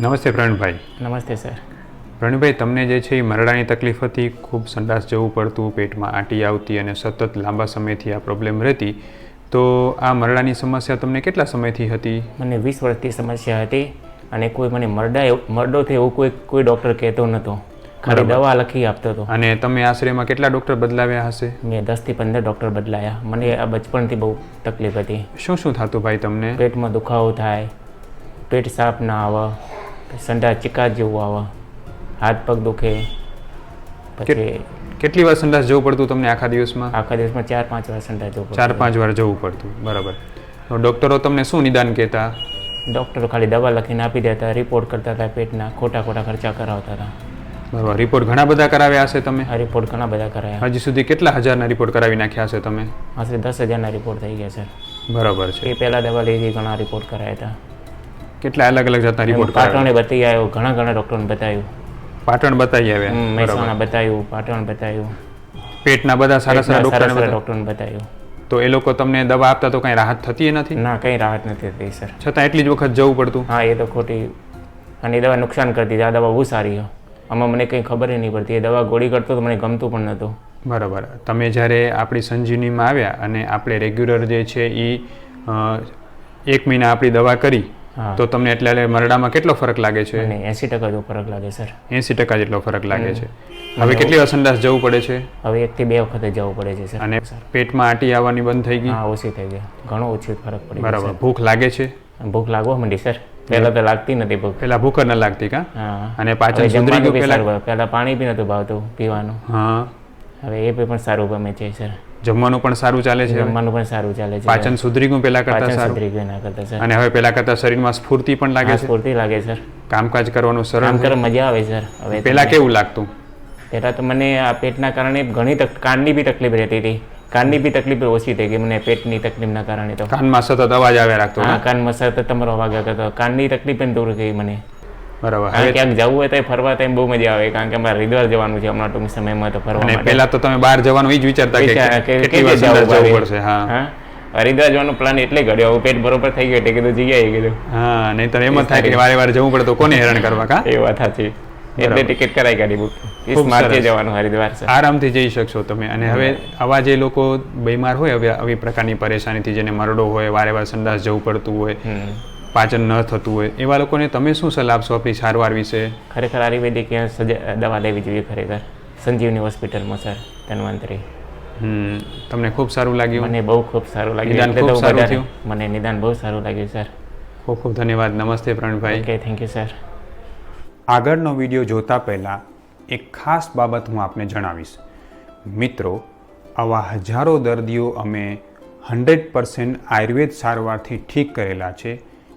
નમસ્તે પ્રવીણભાઈ. નમસ્તે સર. પ્રવીણભાઈ તમને જે છે એ મરડાની તકલીફ હતી ખૂબ સંડાસ જવું પડતું પેટમાં આંટી આવતી અને સતત લાંબા સમયથી આ પ્રોબ્લેમ રહેતી. તો આ મરડાની સમસ્યા તમને કેટલા સમયથી હતી? મને વીસ વર્ષથી સમસ્યા હતી અને કોઈ મને મરડા મરડો થયો એવું કોઈ કોઈ ડૉક્ટર કહેતો નહોતો ખાલી દવા લખી આપતો હતો. અને તમે આશ્રયમાં કેટલા ડૉક્ટર બદલાવ્યા હશે? મેં દસથી પંદર ડૉક્ટર બદલાયા. મને આ બચપણથી બહુ તકલીફ હતી. શું શું થતું ભાઈ તમને? પેટમાં દુખાવો થાય પેટ સાફ ના આવે સંડા ચિકાસ જેવું આવે. હાથ પગ દુખે પછી કેટલી વાર સંડાસ જવું પડતું તમને આખા દિવસમાં? આખા દિવસમાં ચાર પાંચ વાર સંડાસ જવું ચાર પાંચ વાર જવું પડતું બરાબર. ડૉક્ટરો તમને શું નિદાન કહેતા? ડૉક્ટરો ખાલી દવા લખીને આપી દેતા રિપોર્ટ કરતા હતા પેટના ખોટા ખોટા ખર્ચા કરાવતા હતા. બરાબર. રિપોર્ટ ઘણા બધા કરાવ્યા હશે તમે? આ રિપોર્ટ ઘણા બધા કરાયા. હજી સુધી કેટલા હજારના રિપોર્ટ કરાવી નાખ્યા છે તમે? આશરે દસ હજારના રિપોર્ટ થઈ ગયા છે. બરાબર છે. એ પહેલાં દવા લીધી ઘણા રિપોર્ટ કરાયા હતા. કેટલા અલગ અલગ જાતના રિપોર્ટ પાટણે બતાવી આવ્યો ઘણા ઘણા ડોક્ટરને બતાવ્યું. પાટણ બતાવી આવ્યા મહેસાણા બતાવ્યું પાટણ બતાવ્યું. પેટના બધા સારા સારા ડોક્ટરને બતાવ્યા. તો એ લોકો તમને દવા આપતા તો કઈ રાહત થતી નથી? ના કંઈ રાહત નથી થતી સર. છતાં એટલી જ વખત જવું પડતું? હા એ તો ખોટી. અને એ દવા નુકસાન કરતી આ દવા બહુ સારી આમાં મને કંઈ ખબર નહીં પડતી. એ દવા ગોળી કરતો તો મને ગમતું પણ નહોતું. બરાબર. તમે જ્યારે આપણી સંજીવનીમાં આવ્યા અને આપણે રેગ્યુલર જે છે એ એક મહિના આપણી દવા કરી તો તમને એટલે મરડામાં કેટલો ફરક લાગે છે? એસી ટકા જેવો ફરક લાગે સર. એંસી ટકા જેટલો ફરક લાગે છે. હવે કેટલી વાર સંડાસ જવું પડે છે? હવે એક થી બે વખતે જવું પડે છે સર. અને પેટમાં આંટી આવવાની બંધ થઈ ગઈ? હા ઓછી થઈ ગઈ. ઘણો ઓછી ફરક પડે બરાબર. ભૂખ લાગે છે? ભૂખ લાગવા માંડી સર. પહેલાં તો લાગતી નથી ભૂખ. પેલા ભૂખ ન લાગતી કા? અને પાચન હવે સુધરી ગયું પેલા પાણી બી નતું ભાવતું પીવાનું. હા. હવે એ પણ સારું ગમે છે સર. જમવાનું પણ સારું ચાલે છે જમવાનું પણ સારું ચાલે છે. પાચન સુધરી ગયું પેલા કરતા સારું? સુધરી ગયું એના કરતા સર. અને હવે પેલા કરતા શરીરમાં સ્ફૂર્તિ પણ લાગે છે? સ્ફૂર્તિ લાગે સર. કામકાજ કરવાનું સરળ કામ કરવા મજા આવે સર. હવે પેલા કેવું લાગતું? પેલા તો મને આ પેટના કારણે ઘણી તક કાનની બી તકલીફ રહેતી હતી. કાનની બી તકલીફ ઓછી થઈ ગઈ મને પેટની તકલીફના કારણે તો. કાનમાં સતત અવાજ આવ્યા રાખતો હા કાનમાં સતત તમારો અવાજ હતો. કાનની તકલીફ પણ દૂર ગઈ મને. બરાબર. હવે ક્યાંક જવું હોય તો ફરવા તો બહુ મજા આવે કારણ કે અમારે હરિદ્વાર જવાનું છે હમણાં ટૂંક સમયમાં તો ફરવા અને તો તમે બહાર જવાનું એ જ વિચારતા કે કેટલી વાર જવું પડશે હા. હરિદ્વાર જવાનો પ્લાન એટલે ઘડ્યો હવે પેટ બરોબર થઈ ગયો એટલે કીધું આવી કીધું. હા નહીં તો એમ જ થાય કે વારે વારે જવું પડે તો કોને હેરાન કરવા કા? એ વાત સાચી. એટલે ટિકિટ કરાઈ કાઢી બુક માર્ચે જવાનું હરિદ્વાર છે આરામથી જઈ શકશો તમે. અને હવે આવા જે લોકો બીમાર હોય હવે આવી પ્રકારની પરેશાનીથી જેને મરડો હોય વારે વારે સંડાસ જવું પડતું હોય પાચન ન થતું હોય એવા લોકોને તમે શું સલાહ આપશો આપણી સારવાર વિશે? ખરેખર આયુર્વેદિક દવા લેવી જોઈએ ખરેખર? સંજીવની હોસ્પિટલમાં સર ધન્વંતરી. તમને ખૂબ સારું લાગ્યું. મને બહુ ખૂબ સારું લાગ્યું. નિદાન ખૂબ સારું થયું? મને નિદાન બહુ સારું લાગ્યું સર. ખૂબ ખૂબ ધન્યવાદ. નમસ્તે Pranbhai okay thank you sir આગળનો વીડિયો જોતા પહેલાં એક ખાસ બાબત હું આપને જણાવીશ. મિત્રો આવા હજારો દર્દીઓ અમે હંડ્રેડ પર્સન્ટ આયુર્વેદ સારવારથી ઠીક કરેલા છે.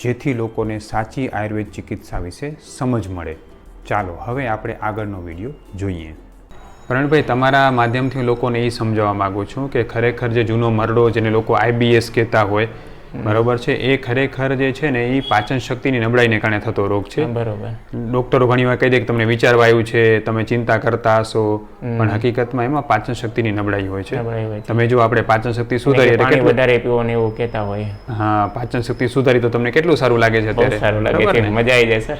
જેથી લોકોને સાચી આયુર્વેદ ચિકિત્સા વિશે સમજ મળે. ચાલો, હવે આપણે આગળનો વીડિયો જોઈએ. પ્રણભાઈ તમારા માધ્યમથી લોકોને એ સમજાવવા માગું છું કે ખરેખર જે જૂનો મરડો જેને લોકો આઈબીએસ કહેતા હોય બરોબર છે. એ ખરેખર જે છે ને એ પાચન શક્તિની નબળાઈને કારણે થતો રોગ છે. બરોબર. ડોક્ટરો ઘણી વાર કહી દે કે તમને વિચારવા આવ્યું છે તમે ચિંતા કરતા હશો પણ હકીકતમાં એમાં પાચન શક્તિની નબળાઈ હોય છે. તમે જો આપણે પાચન શક્તિ સુધારીએ એટલે પાણી વધારે પીવો ને એવું કહેતા હોય. હા પાચન શક્તિ સુધારી તો તમને કેટલું સારું લાગે છે અત્યારે. સારું લાગે છે. મજા આવી જાય સર.